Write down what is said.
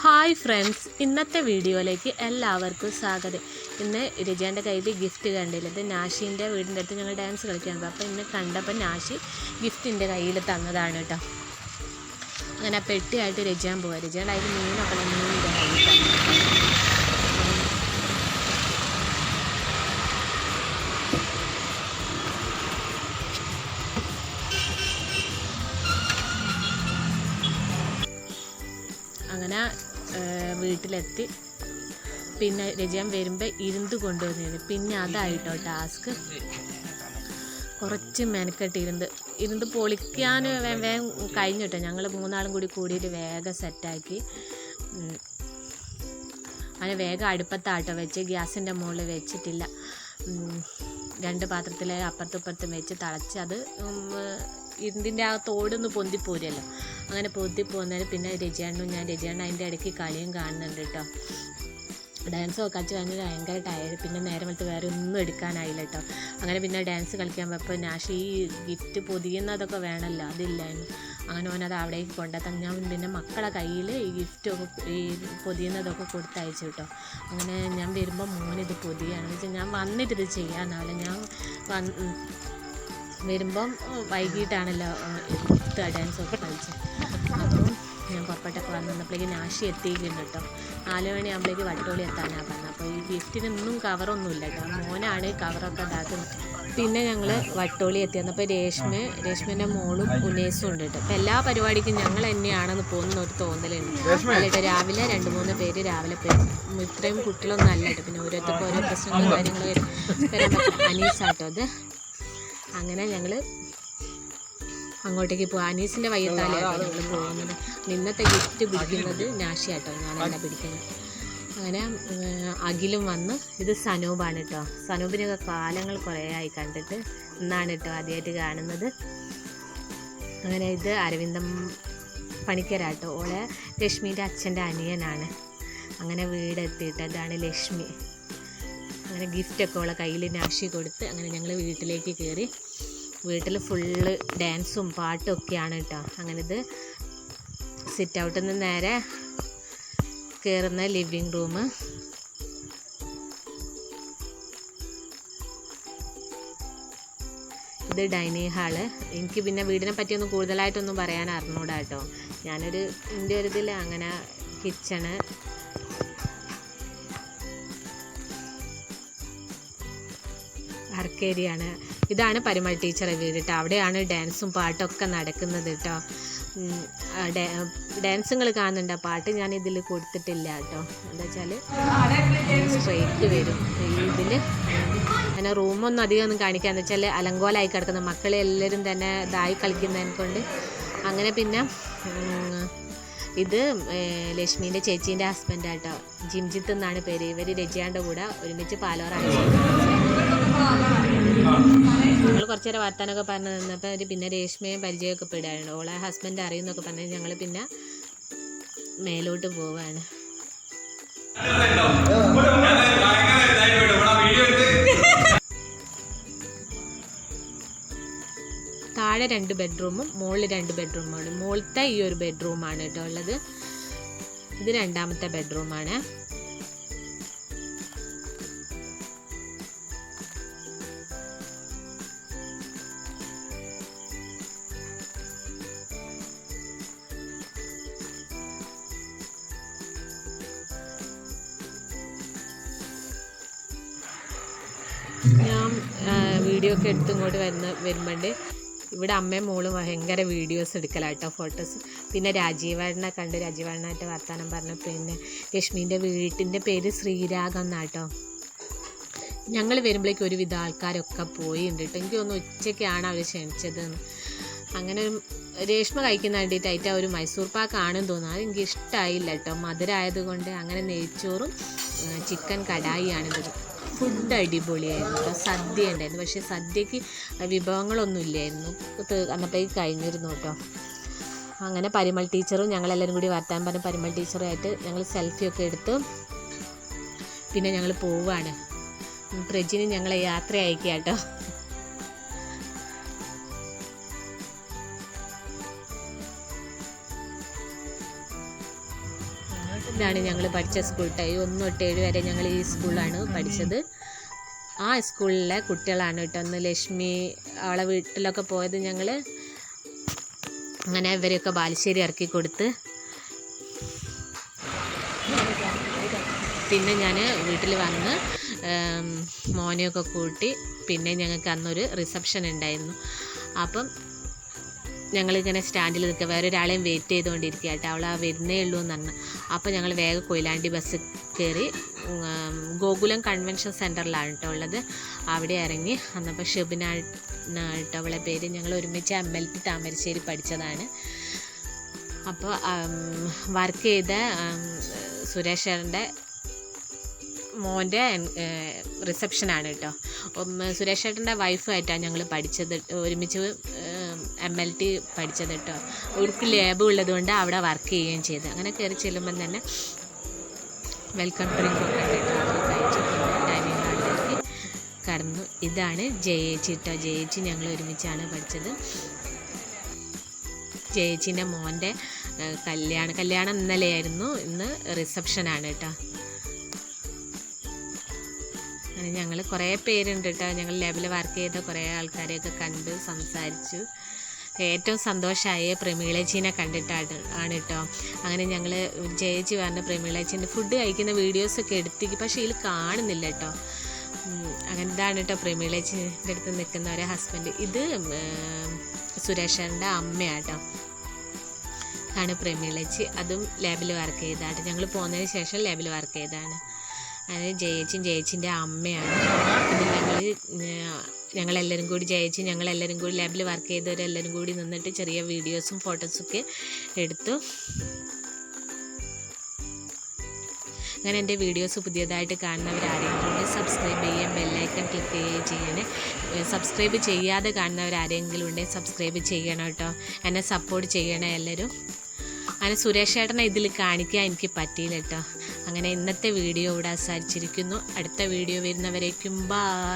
Hi friends ഇന്നത്തെ വീഡിയോയിലേക്ക് എല്ലാവർക്കും സ്വാഗതം. ഇന്ന് രജേന്റെ കയ്യിൽ ഗിഫ്റ്റ് കണ്ടില്ല? ഇത് നാഷിന്റെ വീടിന്റെ അടുത്ത് ഞങ്ങൾ ഡാൻസ് കളിക്കാൻ അപ്പോൾ ഇന്ന് കണ്ടപ്പോൾ നാഷി ഗിഫ്റ്റിന്റെ കയ്യിൽ തന്നതാണ് കേട്ടോ അങ്ങനെ പെട്ടിയായിട്ട് രജാൻ പോവാം. രജാൻ അതിൽ മീനൊക്കെ മീനിന്റെ കയ്യിൽ തന്നെ അങ്ങനെ വീട്ടിലെത്തി. പിന്നെ രജയൻ വരുമ്പോൾ ഇരുന്ന് കൊണ്ടുവന്നിരുന്നു. പിന്നെ അതായിട്ടോ ടാസ്ക്. കുറച്ച് മെനക്കെട്ട് ഇരുന്ന് ഇരുന്ന് പൊളിക്കാൻ വേഗം വേഗം കഴിഞ്ഞു കേട്ടോ ഞങ്ങൾ മൂന്നാളും കൂടി കൂടിയിട്ട് വേഗം സെറ്റാക്കി. അങ്ങനെ വേഗം അടുപ്പത്താട്ടോ വെച്ച്. ഗ്യാസിന്റെ മുകളിൽ വെച്ചിട്ടില്ല. രണ്ട് പാത്രത്തിൽ അപ്പുറത്തും ഇപ്പുറത്തും വെച്ച് തളച്ച് അത് ഇതിന്റെ ആ തോടൊന്ന് പൊന്തിപ്പോരുമല്ലോ. അങ്ങനെ പൊന്തി പോകുന്നതിന് പിന്നെ രജിയണ്ണും ഞാൻ രജിയണ്ണ അതിന്റെ ഇടയ്ക്ക് കളിയും കാണുന്നുണ്ട് കേട്ടോ. ഡാൻസ് ഒക്കെ കളിച്ച് കഴിഞ്ഞാൽ ഭയങ്കര ടയർഡ് പിന്നെ നേരം വെളുത്ത് വേറെ ഒന്നും എടുക്കാനായില്ല കേട്ടോ. അങ്ങനെ പിന്നെ ഡാൻസ് കളിക്കാൻ പോയപ്പോൾ നാഷ് ഈ ഗിഫ്റ്റ് പൊതിയുന്നതൊക്കെ വേണമല്ലോ അതില്ലായിരുന്നു. അങ്ങനെ ഓനത് അവിടേക്ക് കൊണ്ടെത്താൻ ഞാൻ പിന്നെ മക്കളെ കയ്യിൽ ഈ ഗിഫ്റ്റൊക്കെ ഈ പൊതിയുന്നതൊക്കെ കൊടുത്തയച്ചു കേട്ടോ. അങ്ങനെ ഞാൻ വരുമ്പോൾ മോനിത് പൊതിയാണ്. വെച്ചാൽ ഞാൻ വന്നിട്ട് ഇത് ചെയ്യാനാവില്ല ഞാൻ വരുമ്പം വൈകിട്ടാണല്ലോ ഡാൻസ് ഒക്കെ കളിച്ചത് അപ്പം ഞാൻ പുറപ്പെട്ടൊക്കെ വന്ന് വന്നപ്പോഴേക്കും നാശി എത്തിയിട്ടുണ്ട് കേട്ടോ. നാല് മണിയാകുമ്പോഴേക്ക് വട്ടോളി എത്താനാണ് പറഞ്ഞത്. അപ്പോൾ ഈ ഗിഫ്റ്റിനൊന്നും കവറൊന്നുമില്ല കേട്ടോ. മോനാണ് കവറൊക്കെ ഉണ്ടാക്കുന്നത് പിന്നെ ഞങ്ങൾ വട്ടോളി എത്തി. വന്നപ്പോൾ രേഷ്മ രേഷ്മന്റെ മോളും ഉനേസും ഉണ്ട് കേട്ടോ. അപ്പോൾ എല്ലാ പരിപാടിക്കും ഞങ്ങൾ തന്നെയാണെന്ന് പോകുന്ന ഒരു തോന്നലുണ്ട്. അല്ലേട്ടോ രാവിലെ രണ്ട് മൂന്ന് പേര് രാവിലെ പോയി. ഇത്രയും കുട്ടികളൊന്നും അല്ല കേട്ടോ. പിന്നെ ഓരോരുത്തർക്കും ഓരോ പ്രശ്നങ്ങളും കാര്യങ്ങളും അനീസ് പറ്റും അനീസാട്ടോ അത്. അങ്ങനെ ഞങ്ങൾ അങ്ങോട്ടേക്ക് പോകും അനീസിന്റെ വയ്യത്താലാണ് ഞങ്ങൾ പോകുന്നത്. ഇന്നത്തെ ഗിഫ്റ്റ് പിടിക്കുന്നത് നാശിയാട്ടോ ഞാനല്ല പിടിക്കുന്നത്. അങ്ങനെ അഖിലും വന്ന് ഇത് സനൂപാണ് കേട്ടോ സനൂപിനൊക്കെ കാലങ്ങൾ കുറേ ആയി കണ്ടിട്ട് ഇന്നാണ് കേട്ടോ ആദ്യമായിട്ട് കാണുന്നത്. അങ്ങനെ ഇത് അരവിന്ദം പണിക്കരാട്ടോ. ഓളെ ലക്ഷ്മിന്റെ അച്ഛന്റെ അനിയനാണ്. അങ്ങനെ വീടെത്തിയിട്ട് അതാണ് ലക്ഷ്മി. അങ്ങനെ ഗിഫ്റ്റൊക്കെ ഉള്ള കയ്യിൽ നാശി കൊടുത്ത് അങ്ങനെ ഞങ്ങൾ വീട്ടിലേക്ക് കയറി. വീട്ടിൽ ഫുള്ള് ഡാൻസും പാട്ടും ഒക്കെയാണ് കേട്ടോ അങ്ങനെ ഇത് സിറ്റ് ഔട്ടിൽ നിന്ന് നേരെ കയറുന്ന ലിവിങ് റൂം ഇത് ഡൈനിങ് ഹാൾ എനിക്ക് പിന്നെ വീടിനെ പറ്റിയൊന്നും കൂടുതലായിട്ടൊന്നും പറയാൻ അറിഞ്ഞൂടാ കേട്ടോ ഞാനൊരു എന്റെ ഒരു ഇതിൽ അങ്ങനെ കിച്ചണ് വർക്ക് ഇതാണ് പരിമൾ ടീച്ചറെ വീട് കേട്ടോ അവിടെയാണ് ഡാൻസും പാട്ടൊക്കെ നടക്കുന്നത് കേട്ടോ ഡാൻസുകൾ കാണുന്നുണ്ട്. പാട്ട് ഞാൻ ഇതിൽ കൊടുത്തിട്ടില്ല കേട്ടോ എന്താ വെച്ചാൽ സ്ട്രേറ്റ് വരും. ഇതിൽ അങ്ങനെ റൂമൊന്നും അധികം ഒന്നും കാണിക്കുക എന്ന് വെച്ചാൽ അലങ്കോലായി കിടക്കുന്ന മക്കളെ എല്ലാവരും തന്നെ ഇതായി കളിക്കുന്നതിനെ കൊണ്ട്. അങ്ങനെ പിന്നെ ഇത് ലക്ഷ്മീന്റെ ചേച്ചീന്റെ ഹസ്ബൻഡാട്ടോ ജിംജിത്ത് എന്നാണ് പേര്. ഇവർ രജിയാന്റെ കൂടെ ഒരുമിച്ച് പാലോറാണ് ഞങ്ങൾ കുറച്ച് നേരം വർത്താനൊക്കെ പറഞ്ഞു നിന്നപ്പോൾ അവർ പിന്നെ രേഷ്മയെ പരിചയമൊക്കെ പെടുകയാണ് ഓളെ ഹസ്ബൻഡ് അറിയുന്നൊക്കെ പറഞ്ഞ് ഞങ്ങൾ പിന്നെ മേലോട്ട് പോവാണ്. താഴെ രണ്ട് ബെഡ്റൂമും മുകളിൽ രണ്ട് ബെഡ്റൂമാണ് മുകളിലത്തെ ഈ ഒരു ബെഡ്റൂമാണ് കേട്ടോ ഉള്ളത്. ഇത് രണ്ടാമത്തെ ബെഡ്റൂമാണ് ഞാൻ വീഡിയോ ഒക്കെ എടുത്തും ഇങ്ങോട്ട് വരുന്ന വരുമ്പോണ്ട് ഇവിടെ അമ്മയും മോളും ഭയങ്കര വീഡിയോസ് എടുക്കലാട്ടോ ഫോട്ടോസ് പിന്നെ രാജീവേണ്ണനെ കണ്ട് രാജീവേണ്ണനായിട്ട് വർത്താനം പറഞ്ഞു പിന്നെ ലക്ഷ്മീന്റെ വീട്ടിന്റെ പേര് ശ്രീരാഗം എന്നാട്ടോ. ഞങ്ങൾ വരുമ്പോഴേക്കും ഒരുവിധ ആൾക്കാരൊക്കെ പോയിട്ടുണ്ട് കേട്ടോ. എനിക്ക് തോന്നുന്നു ഉച്ചയ്ക്കാണ് അവർ ക്ഷണിച്ചത് അങ്ങനെ രേഷ്മ കഴിക്കുന്ന വേണ്ടിയിട്ടായിട്ട് ഒരു മൈസൂർ പാക്ക് ആണെന്ന് തോന്നുന്നു. അത് എനിക്ക് ഇഷ്ടമായില്ല കേട്ടോ. മധുരമായതുകൊണ്ട് അങ്ങനെ നെയ്ച്ചോറും ചിക്കൻ കടായിയാണിത് ഫുഡ് അടിപൊളിയായിരുന്നു. കേട്ടോ സദ്യ ഉണ്ടായിരുന്നു. പക്ഷേ സദ്യക്ക് വിഭവങ്ങളൊന്നും ഇല്ലായിരുന്നു അന്നത്തേക്ക് കഴിഞ്ഞിരുന്നു കേട്ടോ. അങ്ങനെ പരിമൾ ടീച്ചറും ഞങ്ങളെല്ലാവരും കൂടി വർത്താൻ പറഞ്ഞ പരിമൾ ടീച്ചറുമായിട്ട് ഞങ്ങൾ സെൽഫിയൊക്കെ എടുത്തു പിന്നെ ഞങ്ങൾ പോവുകയാണ് പ്രജിന് ഞങ്ങളെ യാത്ര അയക്കുക കേട്ടോ. ഇതാണ് ഞങ്ങൾ പഠിച്ച സ്കൂൾ ടൈം ഒന്ന് തൊട്ട് ഏഴ് വരെ ഞങ്ങൾ ഈ സ്കൂളിലാണ് പഠിച്ചത്. ആ സ്കൂളിലെ കുട്ടികളാണ് കേട്ടോ ഒന്ന് ലക്ഷ്മി അവളെ വീട്ടിലൊക്കെ പോയത് ഞങ്ങൾ അങ്ങനെ ഇവരെയൊക്കെ ബാലുശ്ശേരി ഇറക്കി കൊടുത്ത്. പിന്നെ ഞാൻ വീട്ടിൽ വന്ന് മോനെയൊക്കെ കൂട്ടി. പിന്നെ ഞങ്ങൾക്ക് അന്നൊരു റിസപ്ഷൻ ഉണ്ടായിരുന്നു. അപ്പം ഞങ്ങളിങ്ങനെ സ്റ്റാൻഡിൽ നിൽക്കുക. വേറെ ഒരാളെയും വെയിറ്റ് ചെയ്തുകൊണ്ടിരിക്കുക കേട്ടോ. അവൾ ആ വരുന്നേ ഉള്ളൂ എന്ന് പറഞ്ഞു. അപ്പോൾ ഞങ്ങൾ വേഗം കൊയിലാണ്ടി ബസ് കയറി ഗോകുലം കൺവെൻഷൻ സെന്ററിലാണ് കേട്ടോ ഉള്ളത്. അവിടെ ഇറങ്ങി. അന്നപ്പോൾ ഷെബിന കേട്ടോ അവളെ പേര്. ഞങ്ങൾ ഒരുമിച്ച് എം എൽ പി താമരശ്ശേരി പഠിച്ചതാണ്. അപ്പോൾ വർക്ക് ചെയ്ത സുരേഷറിന്റെ മോന്റെ റിസപ്ഷനാണ് കേട്ടോ. സുരേഷ് ചേട്ടന്റെ വൈഫായിട്ടാണ് ഞങ്ങൾ പഠിച്ചത്. ഒരുമിച്ച് എം എൽ ടി പഠിച്ചത് കേട്ടോ. അവർക്ക് ലാബ് ഉള്ളതുകൊണ്ട് അവിടെ വർക്ക് ചെയ്യുകയും ചെയ്തു. അങ്ങനെ കയറി ചെല്ലുമ്പം തന്നെ വെൽക്കം ഡ്രിങ്ക് ഒക്കെ കഴിച്ചു ഡൈനിങ് ഹാളിലേക്ക് കടന്നു. ഇതാണ് ജയേച്ചി കേട്ടോ ജയേച്ചി ഞങ്ങൾ ഒരുമിച്ചാണ് പഠിച്ചത്. ജയേച്ചിന്റെ മോന്റെ കല്യാണ. കല്യാണം ഇന്നലെയായിരുന്നു. ഇന്ന് റിസപ്ഷനാണ് കേട്ടോ ഞങ്ങൾ കുറേ പേരുണ്ട് കേട്ടോ ഞങ്ങൾ ലാബിൽ വർക്ക് ചെയ്ത കുറേ ആൾക്കാരെയൊക്കെ കണ്ട് സംസാരിച്ചു. ഏറ്റവും സന്തോഷമായ പ്രമീളേച്ചീനെ കണ്ടിട്ടാണ് ആണ് കേട്ടോ അങ്ങനെ ഞങ്ങൾ ജയിച്ച് പറഞ്ഞ പ്രമീളേച്ചിന്റെ ഫുഡ് കഴിക്കുന്ന വീഡിയോസൊക്കെ എടുത്തേക്ക് പക്ഷേ ഇതിൽ കാണുന്നില്ല കേട്ടോ അങ്ങനെ ഇതാണ് കേട്ടോ പ്രമീളേച്ചിന്റെ അടുത്ത് നിൽക്കുന്ന ഒരു ഹസ്ബൻഡ് ഇത് സുരേഷന്റെ അമ്മയാട്ടോ ആണ് പ്രമീളേച്ചി അതും ലാബിൽ വർക്ക് ചെയ്തതാണ്. ഞങ്ങൾ പോകുന്നതിന് ശേഷം ലാബിൽ വർക്ക് ചെയ്താണ് അത് ജയച്ചും ജയച്ചിന്റെ അമ്മയാണ്. ഇതിൽ ഞങ്ങൾ ഞങ്ങളെല്ലാവരും കൂടി ജയിച്ച് ഞങ്ങളെല്ലാവരും കൂടി ലാബിൽ വർക്ക് ചെയ്തവരെല്ലാവരും കൂടി നിന്നിട്ട് ചെറിയ വീഡിയോസും ഫോട്ടോസൊക്കെ എടുത്തു. അങ്ങനെ എന്റെ വീഡിയോസ് പുതിയതായിട്ട് ഉണ്ടെങ്കിൽ സബ്സ്ക്രൈബ് ചെയ്യാൻ ബെല്ലൈക്കൺ ക്ലിക്ക് ചെയ്യുകയും ചെയ്യണേ. സബ്സ്ക്രൈബ് ചെയ്യാതെ കാണുന്നവർ ആരെങ്കിലും ഉണ്ടെങ്കിൽ സബ്സ്ക്രൈബ് ചെയ്യണം കേട്ടോ. എന്നെ സപ്പോർട്ട് ചെയ്യണേ എല്ലാവരും. അങ്ങനെ സുരേഷ് ചേട്ടനെ ഇതിൽ കാണിക്കാൻ എനിക്ക് പറ്റിയില്ല കേട്ടോ. അങ്ങനെ ഇന്നത്തെ വീഡിയോ ഇവിടെ അവസാനിച്ചിരിക്കുന്നു. അടുത്ത വീഡിയോ വരുന്നവരേക്കും ബായ്